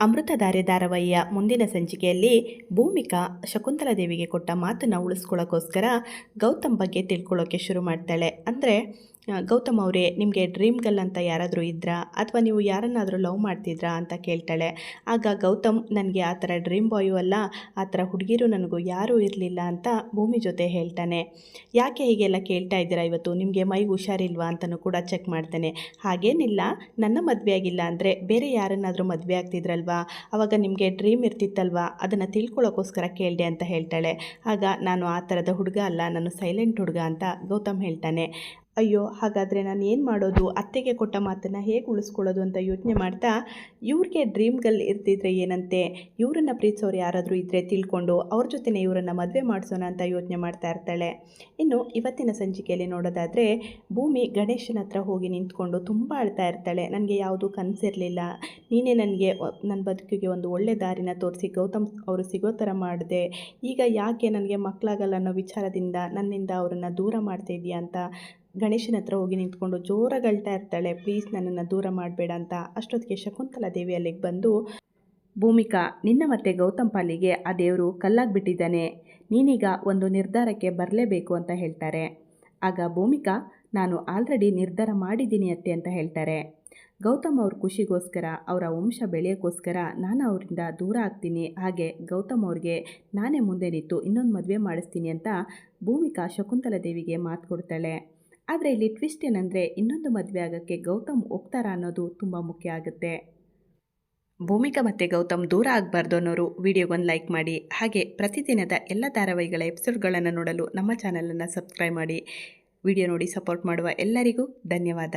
ಅಮೃತಧಾರೆ ಧಾರಾವಾಹಿಯ ಮುಂದಿನ ಸಂಚಿಕೆಯಲ್ಲಿ ಭೂಮಿಕಾ ಶಕುಂತಲಾ ದೇವಿಗೆ ಕೊಟ್ಟ ಮಾತನ್ನು ಉಳಿಸ್ಕೊಳ್ಳೋಕ್ಕೋಸ್ಕರ ಗೌತಮ್ ಬಗ್ಗೆ ತಿಳ್ಕೊಳ್ಳೋಕೆ ಶುರು ಮಾಡ್ತಾಳೆ. ಅಂದರೆ ಗೌತಮ್ ಅವರೇ, ನಿಮಗೆ ಡ್ರೀಮ್ ಗರ್ಲ್ ಅಂತ ಯಾರಾದರೂ ಇದ್ರಾ? ಅಥವಾ ನೀವು ಯಾರನ್ನಾದರೂ ಲವ್ ಮಾಡ್ತಿದ್ರಾ ಅಂತ ಕೇಳ್ತಾಳೆ. ಆಗ ಗೌತಮ್, ನನಗೆ ಆ ಥರ ಡ್ರೀಮ್ ಬಾಯು ಅಲ್ಲ, ಆ ಥರ ಹುಡುಗಿರು ನನಗೂ ಯಾರೂ ಇರಲಿಲ್ಲ ಅಂತ ಭೂಮಿ ಜೊತೆ ಹೇಳ್ತಾನೆ. ಯಾಕೆ ಹೀಗೆಲ್ಲ ಕೇಳ್ತಾ ಇದ್ದೀರಾ ಇವತ್ತು? ನಿಮಗೆ ಮೈಗೆ ಹುಷಾರಿಲ್ವಾ ಅಂತಲೂ ಕೂಡ ಚೆಕ್ ಮಾಡ್ತಾನೆ. ಹಾಗೇನಿಲ್ಲ, ನನ್ನ ಮದುವೆ ಆಗಿಲ್ಲ ಅಂದರೆ ಬೇರೆ ಯಾರನ್ನಾದರೂ ಮದುವೆ ಆಗ್ತಿದ್ರಲ್ವಾ? ಆವಾಗ ನಿಮಗೆ ಡ್ರೀಮ್ ಇರ್ತಿತ್ತಲ್ವಾ? ಅದನ್ನು ತಿಳ್ಕೊಳ್ಳೋಕ್ಕೋಸ್ಕರ ಕೇಳಿದೆ ಅಂತ ಹೇಳ್ತಾಳೆ. ಆಗ, ನಾನು ಆ ಥರದ ಹುಡುಗ ಅಲ್ಲ, ನಾನು ಸೈಲೆಂಟ್ ಹುಡುಗ ಅಂತ ಗೌತಮ್ ಹೇಳ್ತಾನೆ. ಅಯ್ಯೋ, ಹಾಗಾದರೆ ನಾನು ಏನು ಮಾಡೋದು? ಅತ್ತೆಗೆ ಕೊಟ್ಟ ಮಾತನ್ನು ಹೇಗೆ ಉಳಿಸ್ಕೊಳ್ಳೋದು ಅಂತ ಯೋಚನೆ ಮಾಡ್ತಾ ಇವ್ರಿಗೆ ಡ್ರೀಮ್ಗಳು ಇರ್ತಿದ್ರೆ ಏನಂತೆ? ಇವರನ್ನು ಪ್ರೀತಿಸೋರು ಯಾರಾದರೂ ಇದ್ದರೆ ತಿಳ್ಕೊಂಡು ಅವ್ರ ಜೊತೆನೇ ಇವರನ್ನು ಮದುವೆ ಮಾಡಿಸೋಣ ಅಂತ ಯೋಚನೆ ಮಾಡ್ತಾ ಇರ್ತಾಳೆ. ಇನ್ನು ಇವತ್ತಿನ ಸಂಚಿಕೆಯಲ್ಲಿ ನೋಡೋದಾದರೆ ಭೂಮಿ ಗಣೇಶನ ಹತ್ರ ಹೋಗಿ ನಿಂತ್ಕೊಂಡು ತುಂಬ ಅಳ್ತಾ ಇರ್ತಾಳೆ. ನನಗೆ ಯಾವುದು ಕನಸಿರಲಿಲ್ಲ. ನೀನೇ ನನಗೆ ನನ್ನ ಬದುಕಿಗೆ ಒಂದು ಒಳ್ಳೆ ದಾರಿನ ತೋರಿಸಿ ಗೌತಮ್ ಅವರು ಸಿಗೋ ಥರ ಮಾಡಿದೆ. ಈಗ ಯಾಕೆ ನನಗೆ ಮಕ್ಕಳಾಗಲ್ಲ ಅನ್ನೋ ವಿಚಾರದಿಂದ ನನ್ನಿಂದ ಅವರನ್ನು ದೂರ ಮಾಡ್ತಾ ಇದೆಯಾ ಅಂತ ಗಣೇಶನ ಹತ್ರ ಹೋಗಿ ನಿಂತ್ಕೊಂಡು ಜೋರಾಗಿ ಅಳ್ತಾ ಇರ್ತಾಳೆ ಪ್ಲೀಸ್ ನನ್ನನ್ನು ದೂರ ಮಾಡಬೇಡ ಅಂತ. ಅಷ್ಟೊತ್ತಿಗೆ ಶಕುಂತಲಾ ದೇವಿ ಅಲ್ಲಿಗೆ ಬಂದು, ಭೂಮಿಕಾ, ನಿನ್ನ ಮತ್ತೆ ಗೌತಮ್ ಪಾಲಿಗೆ ಆ ದೇವರು ಕಲ್ಲಾಗ್ಬಿಟ್ಟಿದ್ದಾನೆ. ನೀನೀಗ ಒಂದು ನಿರ್ಧಾರಕ್ಕೆ ಬರಲೇಬೇಕು ಅಂತ ಹೇಳ್ತಾರೆ. ಆಗ ಭೂಮಿಕಾ, ನಾನು ಆಲ್ರೆಡಿ ನಿರ್ಧಾರ ಮಾಡಿದ್ದೀನಿ ಅತ್ತೆ ಅಂತ ಹೇಳ್ತಾರೆ. ಗೌತಮ್ ಅವ್ರ ಖುಷಿಗೋಸ್ಕರ, ಅವರ ವಂಶ ಬೆಳೆಯೋಕ್ಕೋಸ್ಕರ ನಾನು ಅವರಿಂದ ದೂರ ಆಗ್ತೀನಿ. ಹಾಗೆ ಗೌತಮ್ ಅವ್ರಿಗೆ ನಾನೇ ಮುಂದೆ ನಿಂತು ಇನ್ನೊಂದು ಮದುವೆ ಮಾಡಿಸ್ತೀನಿ ಅಂತ ಭೂಮಿಕಾ ಶಕುಂತಲಾ ದೇವಿಗೆ ಮಾತು ಕೊಡ್ತಾಳೆ. ಆದರೆ ಇಲ್ಲಿ ಟ್ವಿಸ್ಟ್ ಏನಂದರೆ ಇನ್ನೊಂದು ಮದುವೆ ಆಗೋಕ್ಕೆ ಗೌತಮ್ ಹೋಗ್ತಾರಾ ಅನ್ನೋದು ತುಂಬ ಮುಖ್ಯ ಆಗುತ್ತೆ. ಭೂಮಿಕಾ ಮತ್ತು ಗೌತಮ್ ದೂರ ಆಗಬಾರ್ದು ಅನ್ನೋರು ವಿಡಿಯೋಗೊಂದು ಲೈಕ್ ಮಾಡಿ. ಹಾಗೆ ಪ್ರತಿದಿನದ ಎಲ್ಲ ಧಾರಾವಾಹಿಗಳ ಎಪಿಸೋಡ್ಗಳನ್ನು ನೋಡಲು ನಮ್ಮ ಚಾನಲನ್ನು ಸಬ್ಸ್ಕ್ರೈಬ್ ಮಾಡಿ. ವಿಡಿಯೋ ನೋಡಿ ಸಪೋರ್ಟ್ ಮಾಡುವ ಎಲ್ಲರಿಗೂ ಧನ್ಯವಾದ.